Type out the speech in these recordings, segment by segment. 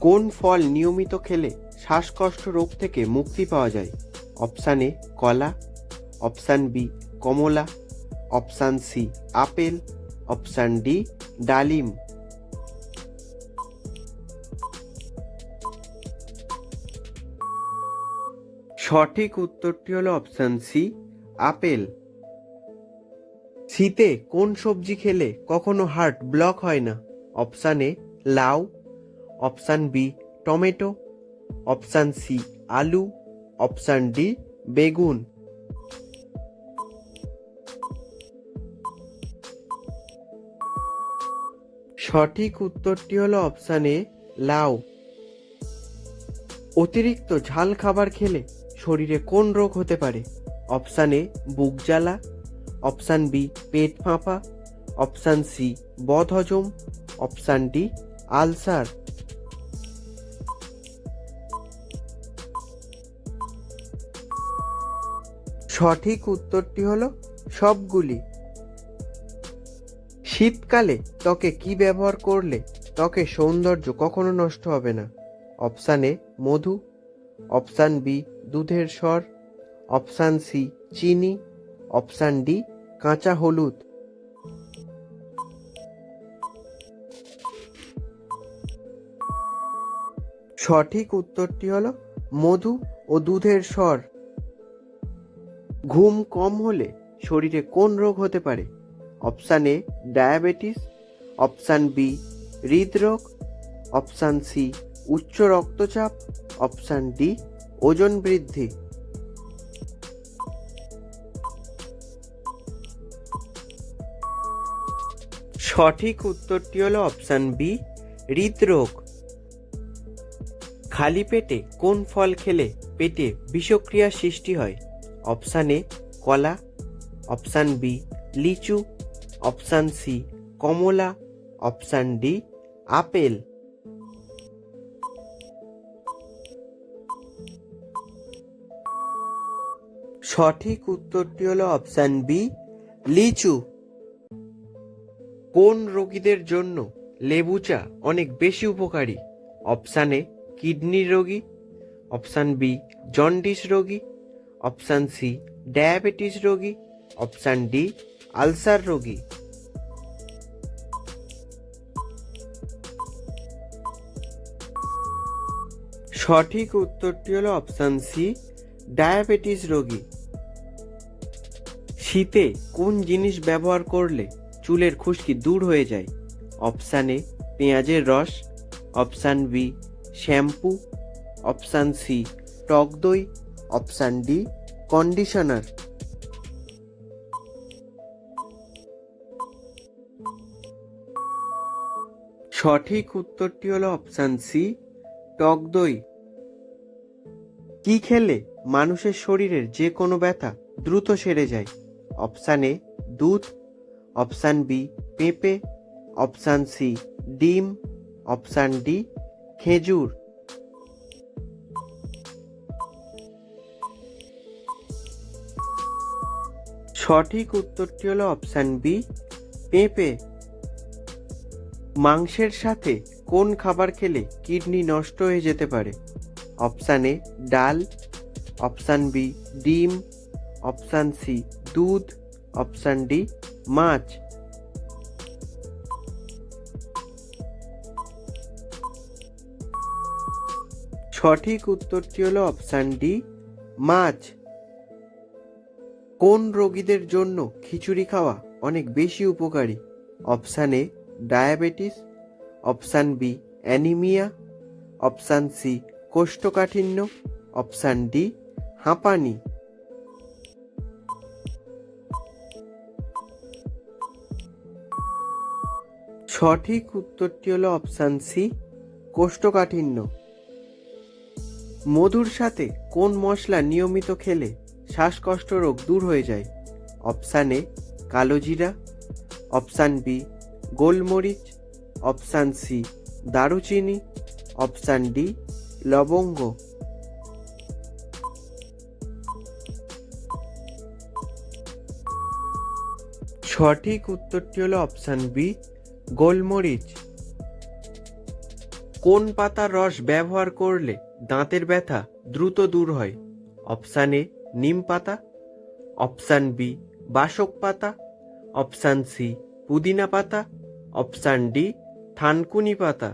কোন ফল নিয়মিত খেলে শ্বাসকষ্ট রোগ থেকে মুক্তি পাওয়া যায়? অপশান এ, কলা, অপশান বি, কমলা, option C, apple, option D, ডালিম। সঠিক উত্তরটি হলো অপশান সি, আপেল। শীতে কোন সবজি খেলে কখনো হার্ট ব্লক হয় না? অপশান এ, লাউ option B, tomato, option C, আলু, অপশান ডি, বেগুন। সঠিক উত্তরটি হলো অপশান এ, লাউ। অতিরিক্ত ঝাল খাবার খেলে শরীরে কোন রোগ হতে পারে? অপশান এ, বুক জ্বালা। অপশান বি, পেট ফাঁপা। অপশান সি, বদহজম। Option D, ulcer. সঠিক উত্তরটি হলো সবগুলি। শীতকালে ত্বকে কি ব্যবহার করলে ত্বকের সৌন্দর্য কখনো নষ্ট হবে না? অপশান এ, মধু। অপশান বি, দুধের স্বর। অপশান সি, চিনি। অপশান ডি, কাঁচা হলুদ। সঠিক উত্তরটি হলো মধু ও দুধের স্বর। ঘুম কম হলে শরীরে কোন রোগ হতে পারে? Option A, diabetes, option B, হৃদরোগ, অপশান সি, উচ্চ রক্তচাপ, অপশান ডি, ওজন বৃদ্ধি। সঠিক উত্তরটি হলো অপশান বি, হৃদরোগ। খালি পেটে কোন ফল খেলে পেটে বিষক্রিয়ার সৃষ্টি হয়? অপশান এ কলা, অপশান বি লিচু, অপশান সি কমলা, অপশান ডি আপেল। সঠিক উত্তরটি হলো অপশান বি লিচু। কোন রোগীদের জন্য লেবু চা অনেক বেশি উপকারী? অপশান এ কিডনি রোগী, অপশান বি জন্ডিস রোগী অপশান সি, ডায়াবেটিস রোগী, অপশান ডি, আলসার রোগী। সঠিক উত্তরটি হলো অপশান সি, ডায়াবেটিস রোগী। শীতে কোন জিনিস ব্যবহার করলে চুলের খুশকি দূর হয়ে যায়? অপশান এ, পেঁয়াজের রস। Option B, shampoo. Option C, টক দই। অপশান ডি কন্ডিশনার সঠিক উত্তরটি হলো অপশান সি টক দই। কি খেলে মানুষের শরীরের যে কোনো ব্যথা দ্রুত সেরে যায়? অপশান এ দুধ। অপশান বি পেঁপে। অপশান সি ডিম। অপশান ডি খেজুর। সঠিক উত্তরটি হলো অপশান বি পেঁপে। মাংসের সাথে কোন খাবার খেলে কিডনি নষ্ট হয়ে যেতে পারে? অপশান এ ডাল। অপশান বি ডিম। অপশান সি দুধ। অপশান ডি মাছ। সঠিক উত্তরটি হলো অপশান ডি মাছ। কোন রোগীদের জন্য খিচুড়ি খাওয়া অনেক বেশি উপকারী? Option A, diabetes, option B, anaemia, option C, কোষ্ঠকাঠিন্য, অপশান ডি, হাঁপানি। সঠিক উত্তরটি হলো অপশান সি, কোষ্ঠকাঠিন্য। মধুর সাথে কোন মশলা নিয়মিত খেলে শ্বাসকষ্ট রোগ দূর হয়ে যায়। অপশান এ, কালো জিরা। অপশান বি, গোলমরিচ। অপশান সি, দারুচিনি। অপশান ডি, লবঙ্গ। সঠিক উত্তরটি হলো অপশান বি, গোলমরিচ। কোন পাতার রস ব্যবহার করলে দাঁতের ব্যথা দ্রুত দূর হয়? অপশান এ নিম পাতা অপশান বি বাসক পাতা অপশান সি পুদিনা পাতা অপশান ডি থানকুনি পাতা।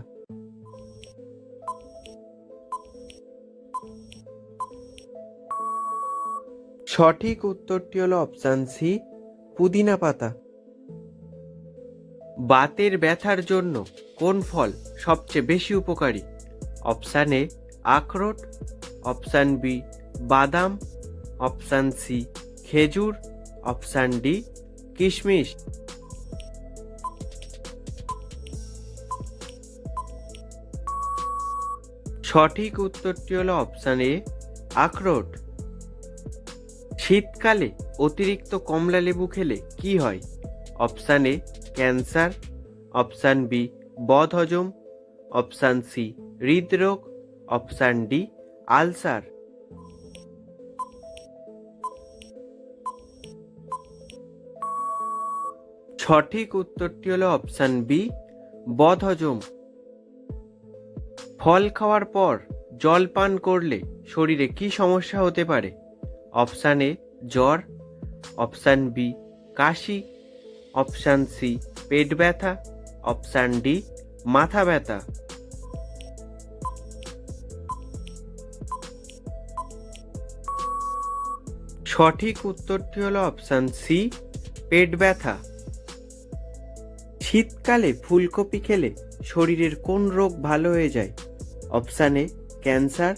সঠিক উত্তরটি হলো অপশান সি পুদিনা পাতা। বাতের ব্যথার জন্য কোন ফল সবচেয়ে বেশি উপকারী? অপশান এ আখরোট অপশান বি বাদাম অপশান সি, খেজুর। অপশান ডি, কিশমিশ। সঠিক উত্তরটি হলো অপশান এ, আখরোট। শীতকালে অতিরিক্ত কমলা লেবু খেলে কি হয়? Option A, cancer. Option B, বদহজম। অপশান সি, হৃদরোগ। Option D, ulcer. সঠিক উত্তরটি হলো অপশান বি বদহজম। ফল খাওয়ার পর জল পান করলে শরীরে কি সমস্যা হতে পারে? অপশান এ জ্বর। অপশান বি কাশি। অপশান সি পেট ব্যথা। অপশান ডি মাথা ব্যথা। সঠিক উত্তরটি হলো অপশান সি পেট ব্যথা। শীতকালে ফুলকপি খেলে শরীরের কোন রোগ ভালো হয়ে যায়? Option A cancer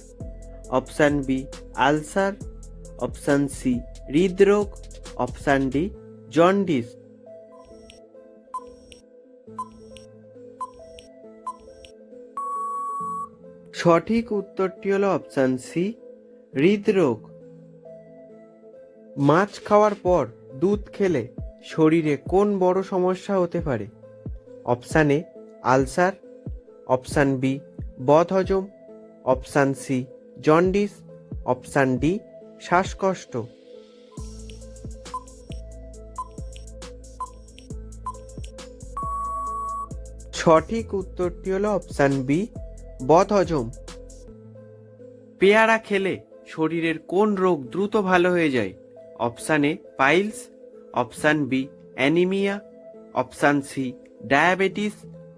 option B ulcer option C হৃদরোগ। অপশান ডি জন্ডিস সঠিক উত্তরটি হলো অপশান সি হৃদরোগ। মাছ খাওয়ার পর দুধ খেলে শরীরে কোন বড় সমস্যা হতে পারে? Option A ulcer, option B বদহজম option C jaundice, option D শ্বাসকষ্ট। সঠিক উত্তরটি হলো অপশান বি বদহজম পেয়ারা খেলে শরীরের কোন রোগ দ্রুত ভালো হয়ে যায়? Option A piles, option B anaemia, option C diabetes,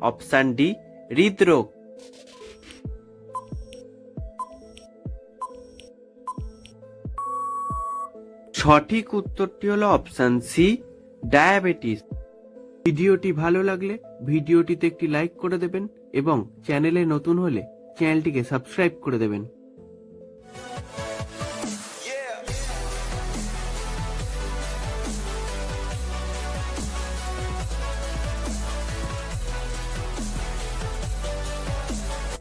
option D, হৃদরোগ। সঠিক উত্তরটি হলো অপশান সি, ডায়াবেটিস। ভিডিওটি ভালো লাগলে ভিডিওটিতে একটি লাইক করে দেবেন এবং চ্যানেলে নতুন হলে চ্যানেলটিকে সাবস্ক্রাইব করে দেবেন।